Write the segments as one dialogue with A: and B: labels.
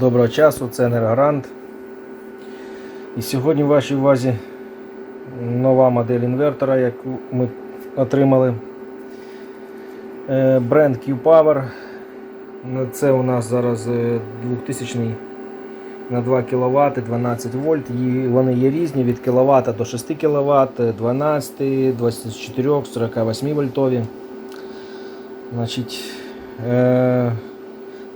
A: Доброго часу, це Енергорант. І сьогодні в вашій увазі нова модель інвертора, яку ми отримали. Е, Бренд Q-Power. Ну, Це у нас зараз е, 2000 на 2 кВт, 12 вольт. І вони є різні від кВт до 6 кВт, 12, 24, 48 вольтові. Значить, е,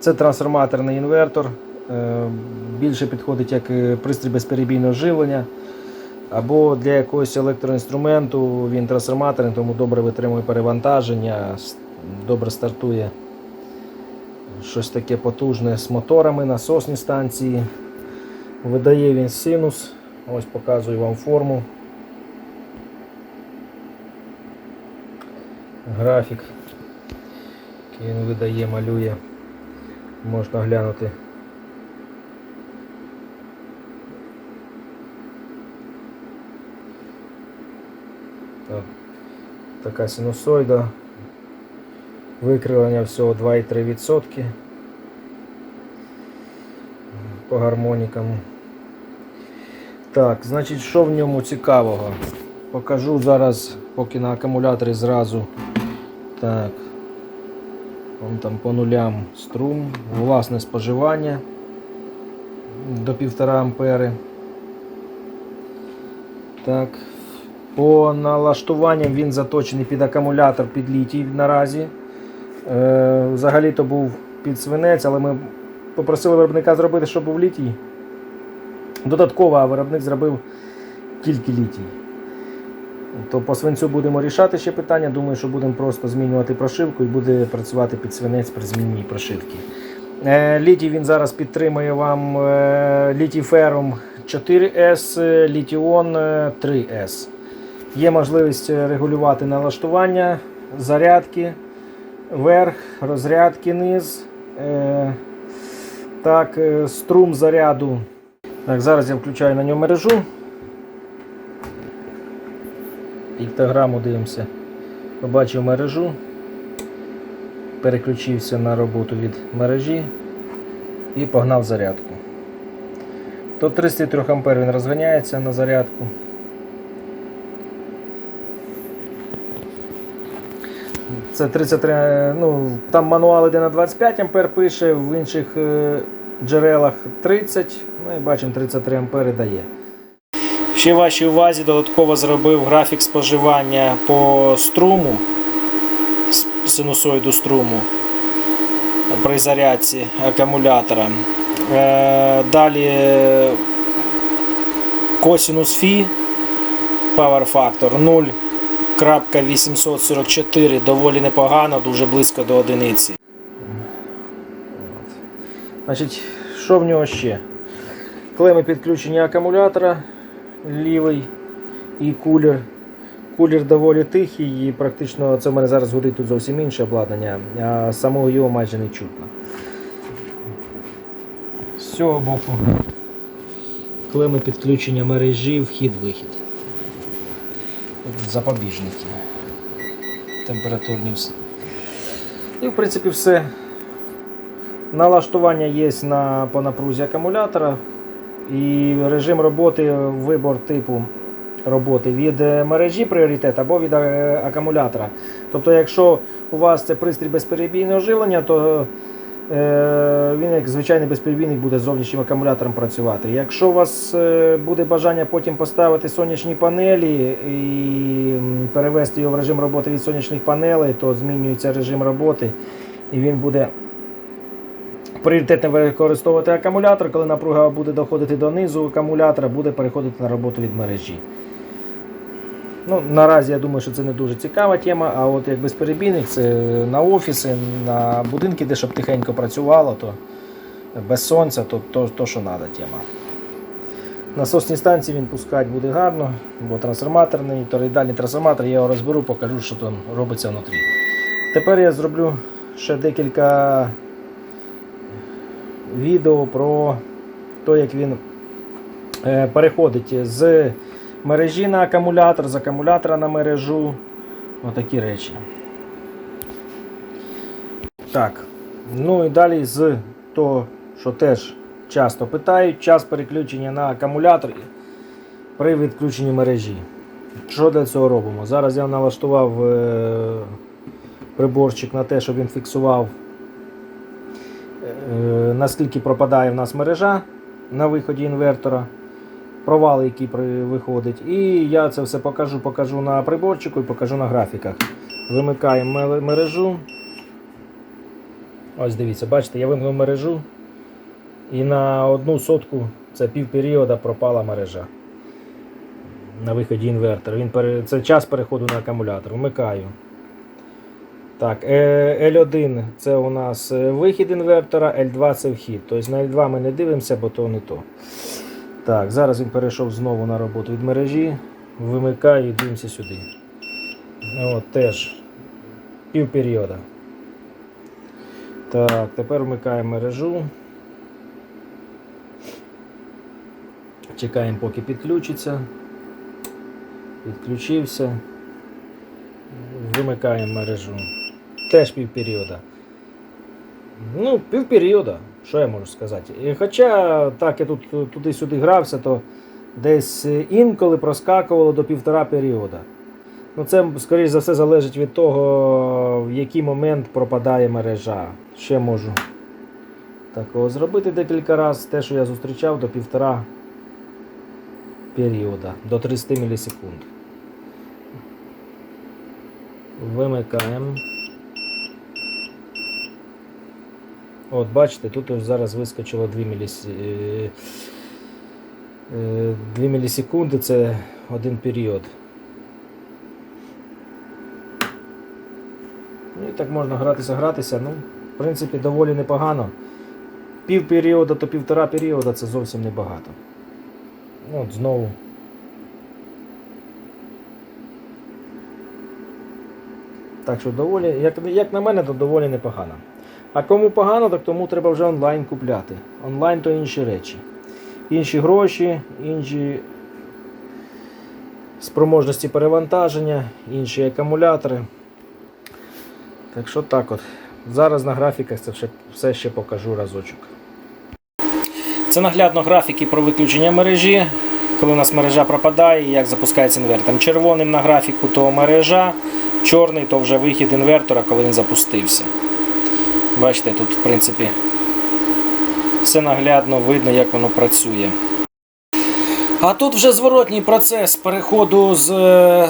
A: це трансформаторний інвертор. Е, Більше підходить як е, пристрій безперебійного живлення. Або для якогось електроінструменту він трансформаторний, тому добре витримує перевантаження, добре стартує щось таке потужне з моторами, насосні станції. Видає він синус. Ось показую вам форму. Графік, який він видає, малює. Можна глянути. Так, така синусоїда. Викривлення всього 2,3% по гармонікам. Так, значить, що в ньому цікавого? Покажу зараз, поки на акумуляторі зразу. Так. Вон там по нулям струм, власне споживання до 1,5 ампери. Так. По налаштуванням він заточений під акумулятор під літій наразі. Е, взагалі-то був під свинець, але ми попросили виробника зробити, щоб був літій. Додатково, а виробник зробив тільки літій. То по свинцю будемо рішати ще питання. Думаю, що будемо просто змінювати прошивку і буде працювати під свинець при зміні прошивки. Е, Літій він зараз підтримує вам е, літій ферум 4S, е, літіон е, 3S. Є можливість е, регулювати налаштування, зарядки, верх, розрядки низ. Е, Так, е, струм заряду. Так, зараз я включаю на нього мережу. Піктограму дивимося. Побачив мережу. Переключився на роботу від мережі і погнав зарядку. До 33 А він розганяється на зарядку. Це 33, ну, там мануал йде на 25 А пише, в інших е, джерелах 30, ну і бачимо 33 ампери дає. Ще вашій увазі додатково зробив графік споживання по струму, синусоїду струму при зарядці акумулятора. Е, Далі е, косинус фі Power Factor 0.844 доволі непогано, дуже близько до одиниці. Значить, що в нього ще? Клеми підключення акумулятора лівий і кулер. Кулер доволі тихий і практично це в мене зараз горить тут зовсім інше обладнання, а самого його майже не чутно. З цього боку клеми підключення мережі, вхід-вихід. Запобіжники. Температурні все. І в принципі все. Налаштування є на, по напрузі акумулятора. І режим роботи, вибор типу роботи від е, мережі пріоритет або від е, акумулятора. Тобто, якщо у вас це пристрій безперебійного живлення, то е, він як звичайний безперебійник буде з зовнішнім акумулятором працювати. Якщо у вас е, буде бажання потім поставити сонячні панелі і перевести його в режим роботи від сонячних панелей, то змінюється режим роботи і він буде пріоритетно використовувати акумулятор, коли напруга буде доходити до низу акумулятора, буде переходити на роботу від мережі. Ну, Наразі я думаю, що це не дуже цікава тема, а от як безперебійник, це на офіси, на будинки, де щоб тихенько працювало, то без сонця, то то, то що треба тема. Насосні станції він пускати буде гарно, бо трансформаторний, торидальний трансформатор, я його розберу, покажу, що там робиться внутрі. Тепер я зроблю ще декілька відео про те, як він е, переходить з мережі на акумулятор, з акумулятора на мережу. Отакі речі. Так. Ну і далі з того, що теж часто питають, час переключення на акумулятор при відключенні мережі. Що для цього робимо? Зараз я налаштував е, приборчик на те, щоб він фіксував, е, наскільки пропадає в нас мережа на виході інвертора, провали, які при- виходить. І я це все покажу, покажу на приборчику і покажу на графіках. Вимикаємо мережу. Ось дивіться, бачите, я вимкнув мережу. І на одну сотку, це пів періода, пропала мережа на виході інвертора. Він пере... Це час переходу на акумулятор. Вмикаю. Так, е, L1 це у нас е, вихід інвертора, L2 це вхід. Тобто на L2 ми не дивимося, бо то не то. Так, зараз він перейшов знову на роботу від мережі. Вимикаю і дивимося сюди. От, теж пів періода. Так, тепер вмикаємо мережу. Чекаємо, поки підключиться. Підключився. Вимикаємо мережу. Теж півперіода. Ну, півперіода, що я можу сказати. Хоча так я тут туди-сюди грався, то десь інколи проскакувало до півтора періода. Ну, це, скоріш за все, залежить від того, в який момент пропадає мережа. Ще можу такого зробити декілька разів. Те, що я зустрічав, до півтора періода, до 30 мілісекунд. Вимикаємо. От, бачите, тут ось зараз вискочило 2 міліс... е, е, 2 мілісекунди, це один період. Ну і так можна гратися, гратися. Ну, в принципі, доволі непогано. Пів періода то півтора періода це зовсім небагато. Ну, От знову. Так що доволі, як, як на мене, то доволі непогано. А кому погано, так тому треба вже онлайн купляти. Онлайн то інші речі. Інші гроші, інші спроможності перевантаження, інші акумулятори. Так що так от. Зараз на графіках це все, ще покажу разочок. Це наглядно графіки про виключення мережі, коли у нас мережа пропадає як запускається інвертор. Червоним на графіку то мережа, чорний то вже вихід інвертора, коли він запустився. Бачите, тут в принципі все наглядно видно, як воно працює. А тут вже зворотній процес переходу з е,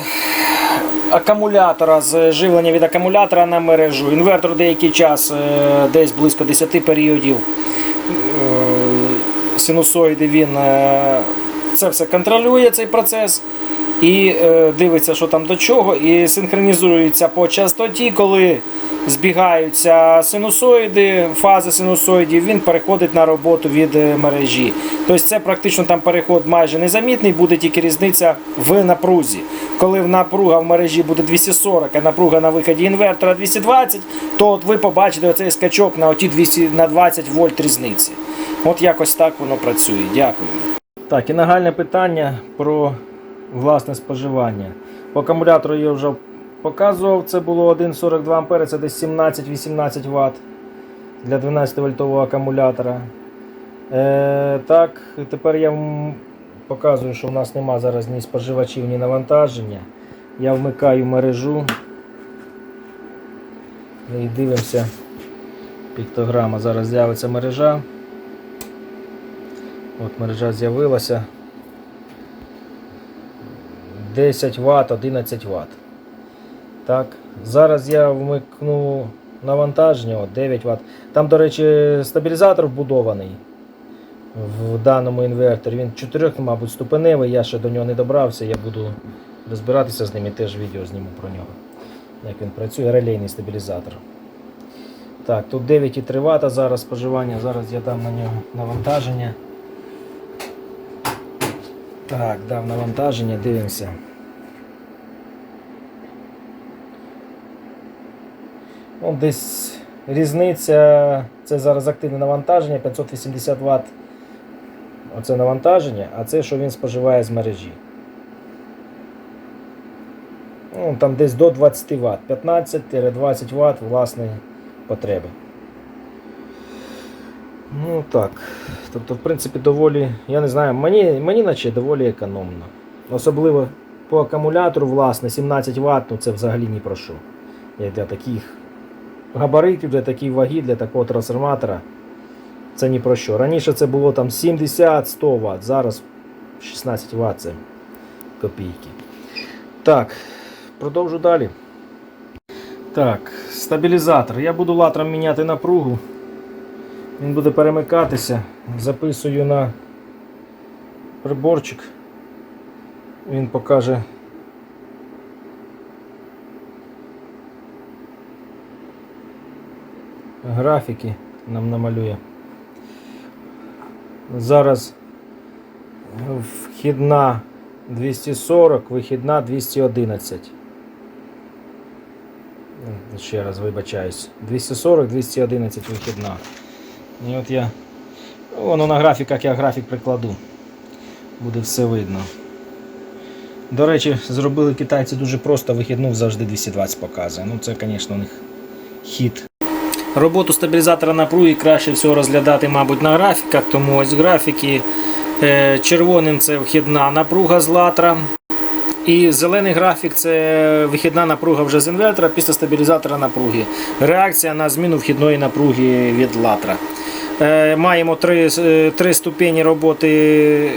A: акумулятора, з живлення від акумулятора на мережу. Інвертор деякий час, е, десь близько 10 періодів е, синусоїди, він це все контролює цей процес і дивиться, що там до чого, і синхронізується по частоті, коли збігаються синусоїди, фази синусоїдів, він переходить на роботу від е, мережі. Тобто це практично там переход майже незамітний, буде тільки різниця в напрузі. Коли напруга в мережі буде 240, а напруга на виході інвертора 220, то от ви побачите оцей скачок на оті 200, на 20 вольт різниці. От якось так воно працює. Дякую. Так, і нагальне питання про власне споживання. По акумулятору я вже показував, це було 1,42 А, це десь 17-18 Вт для 12 вольтового акумулятора. Е, так, тепер я вам показую, що в нас нема зараз ні споживачів, ні навантаження. Я вмикаю мережу і дивимося. Піктограма. Зараз з'явиться мережа. От мережа з'явилася. 10 Вт, 11 Вт. Так, зараз я вмикну навантаження, от 9 Вт. Там, до речі, стабілізатор вбудований в даному інверторі. Він 4, мабуть, ступеневий, я ще до нього не добрався, я буду розбиратися з ним і теж відео зніму про нього. Як він працює, релейний стабілізатор. Так, тут 9,3 Вт зараз споживання, зараз я дам на нього навантаження. Так, дав навантаження, дивимося. Ну, десь різниця, це зараз активне навантаження, 580 Вт. Оце навантаження, а це що він споживає з мережі. Ну, там десь до 20 Вт, 15-20 Вт власної потреби. Ну так. Тобто, в принципі, доволі, я не знаю, мені, мені наче доволі економно. Особливо по акумулятору, власне, 17 Вт, ну це взагалі ні про що. Як для таких габаритів, для такої ваги, для такого трансформатора. Це ні про що. Раніше це було там 70-100 Вт, зараз 16 Вт це копійки. Так, продовжу далі. Так, стабілізатор. Я буду латром міняти напругу. Він буде перемикатися. Записую на приборчик. Він покаже. Графіки нам намалює. Зараз вхідна 240, вихідна 211. Ще раз вибачаюсь. 240, 211 вихідна. І от я. Воно на графіках я графік прикладу. Буде все видно. До речі, зробили китайці дуже просто, вихідну завжди 220 показує. Ну це, звісно, у них хід. Роботу стабілізатора напруги краще всього розглядати, мабуть, на графіках, тому ось графіки. Е, Червоним це вхідна напруга з латра. І зелений графік це вихідна напруга вже з інвертора після стабілізатора напруги. Реакція на зміну вхідної напруги від латра. Е, Маємо три, е, три ступені роботи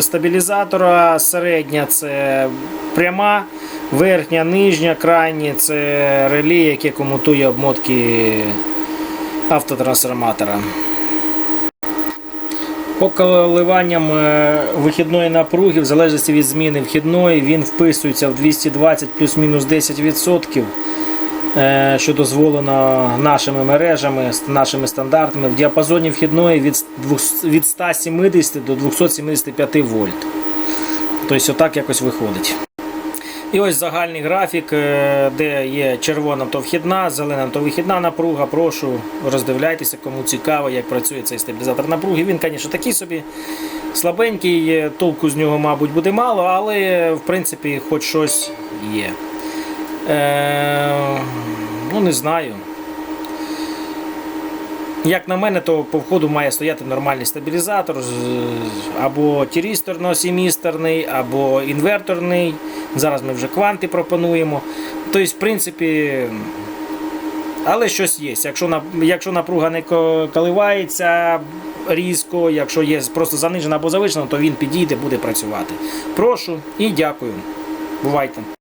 A: стабілізатора. Середня це пряма, верхня, нижня, крайні це реле, яке комутує обмотки автотрансформатора. По коливанням е, вихідної напруги, в залежності від зміни вхідної, він вписується в 220 плюс-мінус 10%, е, що дозволено нашими мережами, нашими стандартами в діапазоні вхідної від, с- двох- від 170 до 275 вольт. Тобто, отак якось виходить. І ось загальний графік, е, де є червона то вхідна, зелена то вихідна напруга. Прошу роздивляйтеся, кому цікаво, як працює цей стабілізатор напруги. Він, звісно, такий собі слабенький, толку з нього, мабуть, буде мало, але в принципі хоч щось є. Е, ну, не знаю. Як на мене, то по входу має стояти нормальний стабілізатор, або тірісторно-сімісторний, або інверторний. Зараз ми вже кванти пропонуємо. Тобто, в принципі, але щось є. Якщо, напруга не коливається різко, якщо є просто занижена або завишена, то він підійде, буде працювати. Прошу і дякую. Бувайте.